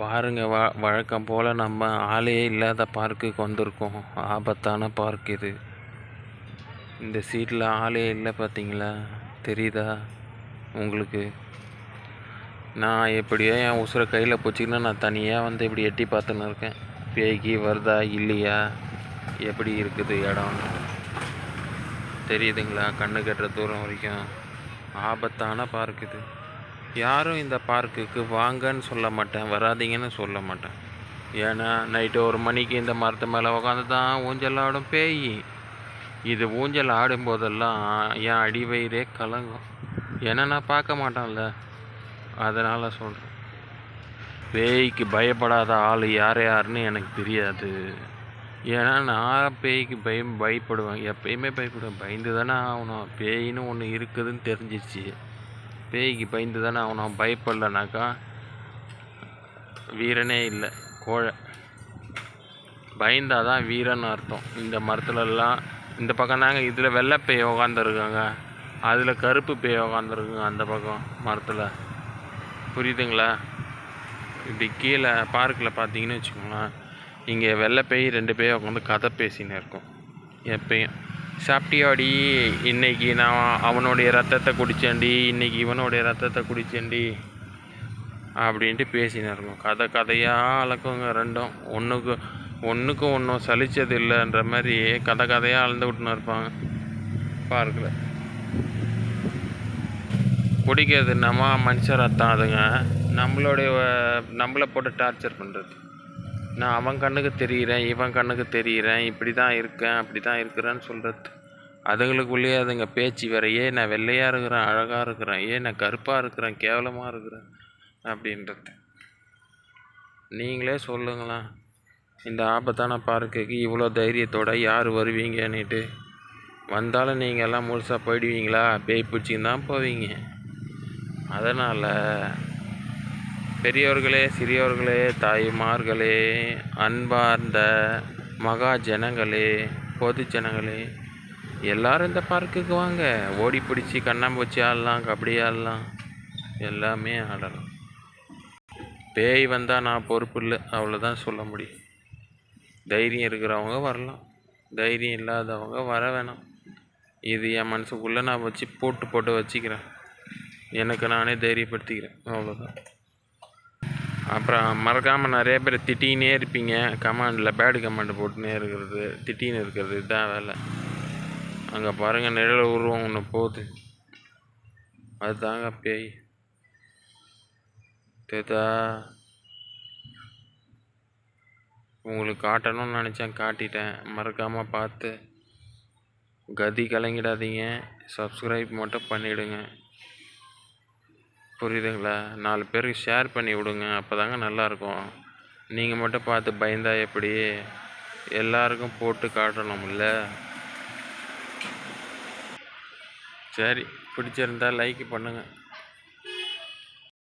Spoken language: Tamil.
பாருங்கள் வ வழக்கம் போல் நம்ம ஆளே இல்லாத பார்க்குக்கு வந்திருக்கோம். ஆபத்தான பார்க் இது. இந்த சீட்டில் ஆளே இல்லை பார்த்தீங்களா தெரியுதா உங்களுக்கு? நான் எப்படியோ என் உசுரை கையில் பிடிச்சிக்கின்னு நான் தனியாக வந்து இப்படி எட்டி பார்த்துன்னு இருக்கேன். பேய்க்கு வருதா இல்லையா? எப்படி இருக்குது இடம்? தெரியுதுங்களா? கண்ணு கட்டுற தூரம் வரைக்கும். ஆபத்தான பார்க் இது. யாரும் இந்த பார்க்குக்கு வாங்கன்னு சொல்ல மாட்டேன் வராதீங்கன்னு சொல்ல மாட்டேன். ஏன்னா நைட்டு ஒரு மணிக்கு இந்த மரத்து மேலே உட்காந்து தான் ஊஞ்சல் ஆடும் பேய். இது ஊஞ்சல் ஆடும்போதெல்லாம் என் அடிவயிறே கலங்கும். ஏன்னா நான் பார்க்க மாட்டேன்ல. அதனால் சொல்கிறேன் பேய்க்கு பயப்படாத ஆள் யார் யாருன்னு எனக்கு தெரியாது. ஏன்னா நான் பேய்க்கு பயம் பயப்படுவேன். எப்பயுமே பயப்படுவேன். பயந்து தானே ஆகணும். பேயின்னு ஒன்று இருக்குதுன்னு தெரிஞ்சிச்சு பேய்க்கு பயந்து தானே ஆகணும். பயப்படலனாக்கா வீரனே இல்லை கோழை. பயந்தாதான் வீரன் அர்த்தம். இந்த மரத்துலலாம் இந்த பக்கம் தாங்க இதில் வெள்ளை பேய் உக்காந்துருக்காங்க. அதில் கருப்பு பேய் உக்காந்துருக்குங்க அந்த பக்கம் மரத்தில். புரியுதுங்களா? இப்படி கீழே பார்க்கில் பார்த்தீங்கன்னு வச்சுக்கோங்களேன் இங்கே வெள்ளை பேய் ரெண்டு பேய் உட்காந்து கதை பேசின்னு இருக்கும். எப்பயும். சாப்பிட்டியாடி? இன்னைக்கு நான் அவனுடைய ரத்தத்தை குடித்தேன்டி இன்னைக்கு இவனுடைய ரத்தத்தை குடித்தேன்டி அப்படின்ட்டு பேசின்னு கதை கதையாக அளக்குங்க ரெண்டும். ஒன்றுக்கு ஒன்றுக்கு ஒன்றும் சலித்தது இல்லைன்ற மாதிரி கதை கதையாக அளந்து விட்டுன்னு இருப்பாங்க. பார்க்கில். குடிக்கிறது நம்ம மனுஷ ரத்தம் அதுங்க. நம்மளுடைய நம்மளை போட்டு டார்ச்சர் பண்ணுறது நான் அவன் கண்ணுக்கு தெரிகிறேன் இவன் கண்ணுக்கு தெரிகிறேன் இப்படி தான் இருக்கேன் அப்படி தான் இருக்கிறேன்னு சொல்கிறது அதுங்களுக்குள்ளேயே அதுங்க பேச்சு வேற ஏன் நான் வெள்ளையாக இருக்கிறேன் அழகாக இருக்கிறேன் ஏன் நான் கருப்பாக இருக்கிறேன் கேவலமாக இருக்கிறேன் அப்படின்றது. நீங்களே சொல்லுங்களேன் இந்த ஆபத்தான பார்க்குக்கு இவ்வளோ தைரியத்தோட யார் வருவீங்கன்னுட்டு. வந்தாலும் நீங்கள் எல்லாம் முழுசாக போயிடுவீங்களா? பேய் பிடிச்சின்னு தான் போவீங்க. அதனால் பெரியோர்களே சிறியோர்களே தாய்மார்களே அன்பார்ந்த மகா ஜனங்களே பொது ஜனங்களே எல்லாரும் இந்த பார்க்குக்கு வாங்க. ஓடி பிடிச்சி கண்ணாம்பூச்சி ஆடலாம் கபடி ஆடலாம் எல்லாமே ஆடலாம். பேய் வந்தால் நான் பொறுப்பு இல்லை அவ்வளோதான் சொல்ல முடியும். தைரியம் இருக்கிறவங்க வரலாம். தைரியம் இல்லாதவங்க வர வேணாம். இது என் மனசுக்குள்ளே நான் வச்சு போட்டு போட்டு வச்சுக்கிறேன். எனக்கு நானே தைரியப்படுத்திக்கிறேன். அவ்வளோதான் அப்புறம் மறக்காமல் நிறைய பேர் திட்டினே இருப்பீங்க. கமாண்டில் பேடு கமாண்ட் போட்டுனே இருக்கிறது திட்டின்னு இருக்கிறது இதுதான் வேலை. அங்கே பாருங்கள் நிழல் உருவம் ஒன்று போகுது. அதுதாங்க பேய். தேதா உங்களுக்கு காட்டணும்னு நினச்சேன் காட்டிட்டேன். மறக்காமல் பார்த்து. கதி கலங்கிடாதீங்க. சப்ஸ்கிரைப் மட்டும் பண்ணிவிடுங்க புரியுதுங்களா? நாலு பேருக்கு ஷேர் பண்ணி விடுங்க அப்போ தாங்க நல்லாயிருக்கும் நீங்கள் மட்டும் பார்த்து பயந்தா எப்படி? எல்லாருக்கும் போட்டு காட்டணும்ல. சரி பிடிச்சிருந்தா லைக் பண்ணுங்கள்